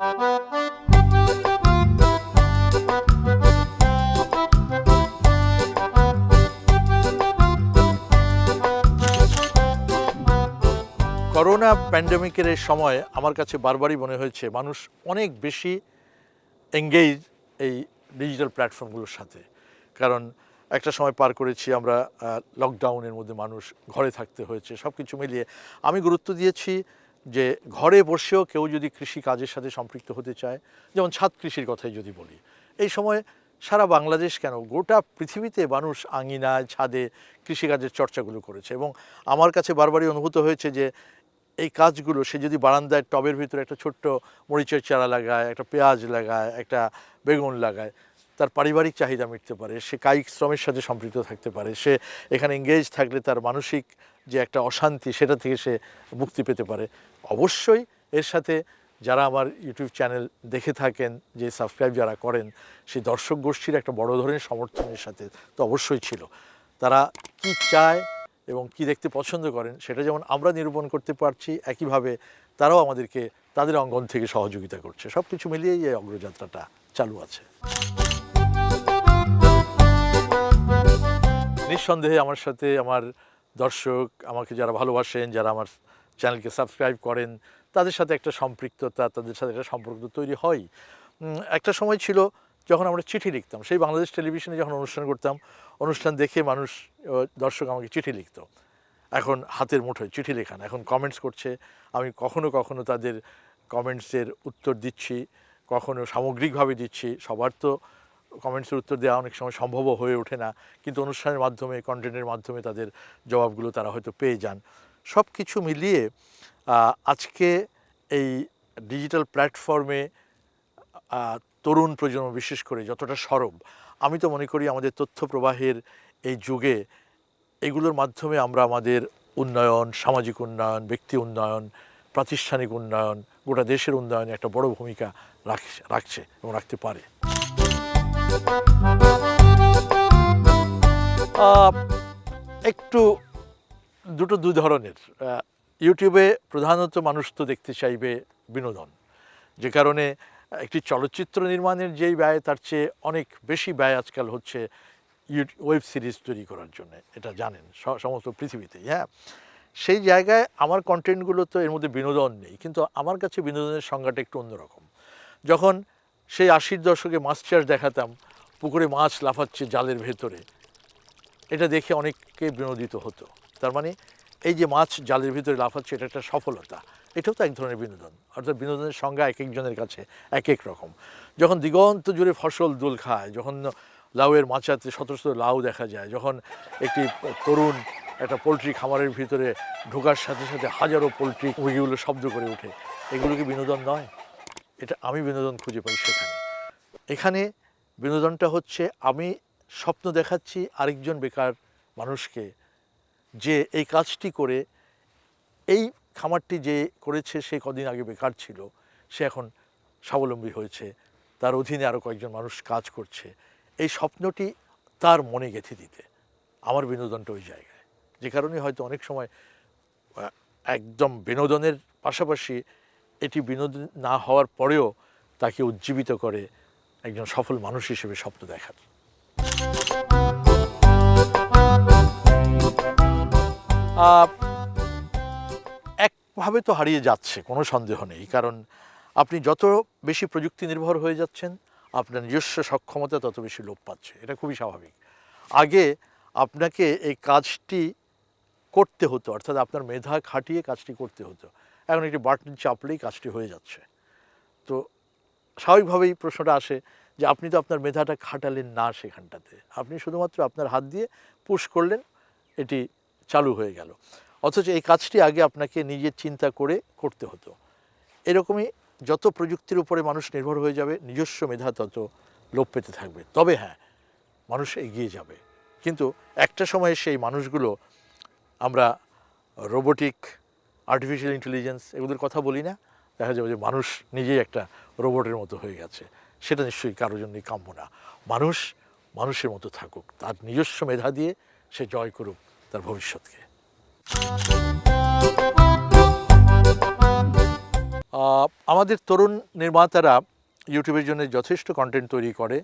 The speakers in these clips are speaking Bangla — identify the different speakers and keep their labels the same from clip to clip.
Speaker 1: করোনা প্যান্ডেমিকের এই সময় আমার কাছে বারবারই মনে হয়েছে, মানুষ অনেক বেশি এঙ্গেজ এই ডিজিটাল প্ল্যাটফর্মগুলোর সাথে। কারণ একটা সময় পার করেছি আমরা লকডাউনের মধ্যে মানুষ ঘরে থাকতে হয়েছে সব কিছু মিলিয়ে। আমি গুরুত্ব দিয়েছি যে ঘরে বসেও কেউ যদি কৃষি কাজের সাথে সম্পৃক্ত হতে চায়, যেমন ছাদ কৃষির কথাই যদি বলি, এই সময় সারা বাংলাদেশ কেন গোটা পৃথিবীতে মানুষ আঙিনায় ছাদে কৃষিকাজের চর্চাগুলো করেছে এবং আমার কাছে বারবারই অনুভূত হয়েছে যে এই কাজগুলো, সে যদি বারান্দায় টবের ভিতরে একটা ছোট্ট মরিচের চারা লাগায়, একটা পেঁয়াজ লাগায়, একটা বেগুন লাগায় তার পারিবারিক চাহিদা মিটতে পারে, সে কায়িক শ্রমের সাথে সম্পৃক্ত থাকতে পারে, সে এখানে এঙ্গেজ থাকলে তার মানসিক যে একটা অশান্তি সেটা থেকে সে মুক্তি পেতে পারে। অবশ্যই এর সাথে যারা আমার ইউটিউব চ্যানেল দেখে থাকেন, যে সাবস্ক্রাইব যারা করেন সেই দর্শক গোষ্ঠীর একটা বড় ধরনের সমর্থনের সাথে তো অবশ্যই ছিল। তারা কি চায় এবং কি দেখতে পছন্দ করেন, সেটা যেমন আমরা নিরূপণ করতে পারছি, একইভাবে তারাও আমাদেরকে তাদের অঙ্গন থেকে সহযোগিতা করছে। সব কিছু মিলিয়েই এই অগ্রযাত্রাটা চালু আছে। নিঃসন্দেহে আমার সাথে আমার দর্শক আমাকে যারা ভালোবাসেন, যারা আমার চ্যানেলকে সাবস্ক্রাইব করেন, তাদের সাথে একটা সম্পৃক্ততা, তাদের সাথে একটা সম্পর্ক তৈরি হয়। একটা সময় ছিল যখন আমরা চিঠি লিখতাম। সেই বাংলাদেশ টেলিভিশনে যখন অনুষ্ঠান করতাম, অনুষ্ঠান দেখে মানুষ দর্শক আমাকে চিঠি লিখতো। এখন হাতের মুঠোয় চিঠি লেখান। এখন কমেন্টস করছে। আমি কখনো কখনো তাদের কমেন্টসের উত্তর দিচ্ছি। কখনো সামগ্রিকভাবে দিচ্ছি। সবার তো কমেন্টসের উত্তর দেওয়া অনেক সময় সম্ভবও হয়ে ওঠে না। কিন্তু অনুষ্ঠানের মাধ্যমে কন্টেন্টের মাধ্যমে তাদের জবাবগুলো তারা হয়তো পেয়ে যান। সব কিছু মিলিয়ে আজকে এই ডিজিটাল প্ল্যাটফর্মে তরুণ প্রজন্ম বিশেষ করে যতটা সরব, আমি তো মনে করি আমাদের তথ্য প্রবাহের এই যুগে এগুলোর মাধ্যমে আমরা আমাদের উন্নয়ন, সামাজিক উন্নয়ন, ব্যক্তি উন্নয়ন, প্রাতিষ্ঠানিক উন্নয়ন, গোটা দেশের উন্নয়নে একটা বড় ভূমিকা রাখ- রাখছে এবং রাখতে পারে। একটু দুটো দুই ধরনের। ইউটিউবে প্রধানত মানুষ তো দেখতে চাইবে বিনোদন। যে কারণে একটি চলচ্চিত্র নির্মাণের যেই ব্যয়, তার চেয়ে অনেক বেশি ব্যয় আজকাল হচ্ছে ওয়েব সিরিজ তৈরি করার জন্য, এটা জানেন সমস্ত পৃথিবীতে হ্যাঁ? সেই জায়গায় আমার কন্টেন্টগুলো তো এর মধ্যে বিনোদন নেই, কিন্তু আমার কাছে বিনোদনের সংজ্ঞাটা একটু অন্যরকম। যখন সেই আশির দশকে মাছ চাষ দেখাতাম, পুকুরে মাছ লাফাচ্ছে জালের ভেতরে, এটা দেখে অনেককে বিনোদিত হতো। তার মানে এই যে মাছ জালের ভিতরে লাফাচ্ছে, এটা একটা সফলতা। এটাও তো এক ধরনের বিনোদন, অর্থাৎ বিনোদনের সংজ্ঞা এক একজনের কাছে এক এক রকম। যখন দিগন্ত জুড়ে ফসল দোল খায়, যখন লাউয়ের মাচাতে শত শত লাউ দেখা যায়। যখন একটি তরুণ একটা পোলট্রি খামারের ভিতরে ঢোকার সাথে সাথে হাজারো পোলট্রি মুরগিগুলো শব্দ করে ওঠে। এগুলো কি বিনোদন নয়? এটা আমি বিনোদন খুঁজে পাই সেখানে। এখানে বিনোদনটা হচ্ছে, আমি স্বপ্ন দেখাচ্ছি আরেকজন বেকার মানুষকে যে এই কাজটি করে, এই খামারটি যে করেছে সে কদিন আগে বেকার ছিল, সে এখন স্বাবলম্বী হয়েছে। তার অধীনে আরও কয়েকজন মানুষ কাজ করছে। এই স্বপ্নটি তার মনে গেঁথে দিতে, আমার বিনোদনটা ওই জায়গায়। যে কারণে হয়তো অনেক সময় একদম বিনোদনের পাশাপাশি এটি বিনোদন না হওয়ার পরেও তাকে উজ্জীবিত করে একজন সফল মানুষ হিসেবে স্বপ্ন দেখার। একভাবে তো হারিয়ে যাচ্ছে, কোনো সন্দেহ নেই। কারণ আপনি যত বেশি প্রযুক্তি নির্ভর হয়ে যাচ্ছেন আপনার নিজস্ব সক্ষমতা, তত বেশি লোপ পাচ্ছে। এটা খুবই স্বাভাবিক। আগে আপনাকে এই কাজটি করতে হতো, অর্থাৎ আপনার মেধা খাটিয়ে কাজটি করতে হতো। এখন একটি বাটন চাপলেই কাজটি হয়ে যাচ্ছে। তো স্বাভাবিকভাবেই প্রশ্নটা আসে যে আপনি তো আপনার মেধাটা খাটালেন না সেখানটাতে। আপনি শুধুমাত্র আপনার হাত দিয়ে পুশ করলেন, এটি চালু হয়ে গেল। অথচ এই কাজটি আগে আপনাকে নিজের চিন্তা করে করতে হতো। এরকমই যত প্রযুক্তির উপরে মানুষ নির্ভর হয়ে যাবে, নিজস্ব মেধা তত লোপ পেতে থাকবে। তবে হ্যাঁ মানুষ এগিয়ে যাবে। কিন্তু একটা সময়ে সেই মানুষগুলো আমরা রোবোটিক আর্টিফিশিয়াল ইন্টেলিজেন্স এগুলোর কথা বলি না, দেখা যাবে যে মানুষ নিজেই একটা রোবটের মতো হয়ে গেছে। সেটা নিশ্চয়ই কারোর জন্যই কাম্য না। মানুষ মানুষের মতো থাকুক, তার নিজস্ব মেধা দিয়ে সে জয় করুক তার ভবিষ্যৎকে। আমাদের তরুণ নির্মাতারা ইউটিউবের জন্য যথেষ্ট কন্টেন্ট তৈরি করে।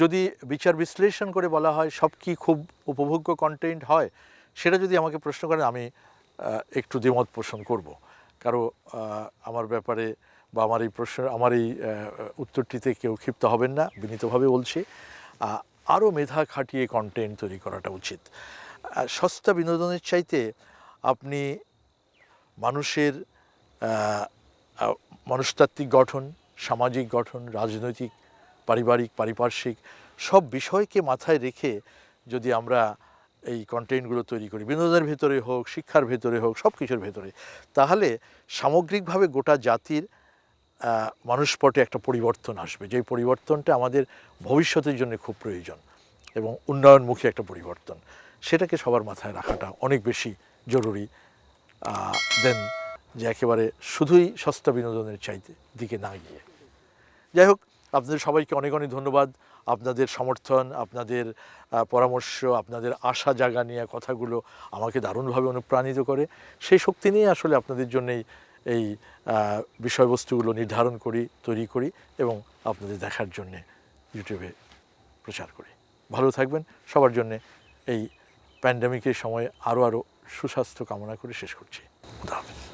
Speaker 1: যদি বিচার বিশ্লেষণ করে বলা হয় সব কি খুব উপভোগ্য কন্টেন্ট হয়, সেটা যদি আমাকে প্রশ্ন করেন, আমি একটু দ্বিমত পোষণ করব। কারও আমার ব্যাপারে বা আমার এই প্রশ্ন, আমার এই উত্তরটিতে কেউ ক্ষিপ্ত হবেন না, বিনীতভাবে বলছি। আরও মেধা খাটিয়ে কন্টেন্ট তৈরি করাটা উচিত। সস্তা বিনোদনের চাইতে আপনি মানুষের মনস্তাত্ত্বিক গঠন, সামাজিক গঠন, রাজনৈতিক, পারিবারিক, পারিপার্শ্বিক, সব বিষয়কে মাথায় রেখে যদি আমরা এই কন্টেন্টগুলো তৈরি করি, বিনোদনের ভেতরে হোক, শিক্ষার ভেতরে হোক, সব কিছুর ভেতরে, তাহলে সামগ্রিকভাবে গোটা জাতির মানুষপটে একটা পরিবর্তন আসবে। যেই পরিবর্তনটা আমাদের ভবিষ্যতের জন্য খুব প্রয়োজন এবং উন্নয়নমুখী একটা পরিবর্তন। সেটাকে সবার মাথায় রাখাটা অনেক বেশি জরুরি দেন যে একেবারে শুধুই সস্তা বিনোদনের চাইতে দিকে না গিয়ে। যাই হোক, আপনাদের সবাইকে অনেক অনেক ধন্যবাদ। আপনাদের সমর্থন, আপনাদের পরামর্শ, আপনাদের আশা জাগা নিয়ে কথাগুলো আমাকে দারুণভাবে অনুপ্রাণিত করে। সেই শক্তি নিয়ে আসলে আপনাদের জন্যেই এই বিষয়বস্তুগুলো নির্ধারণ করি, তৈরি করি এবং আপনাদের দেখার জন্যে ইউটিউবে প্রচার করি। ভালো থাকবেন। সবার জন্যে এই প্যান্ডামিকের সময় আরও আরও সুস্বাস্থ্য কামনা করে শেষ করছি। খুদা হাফেজ।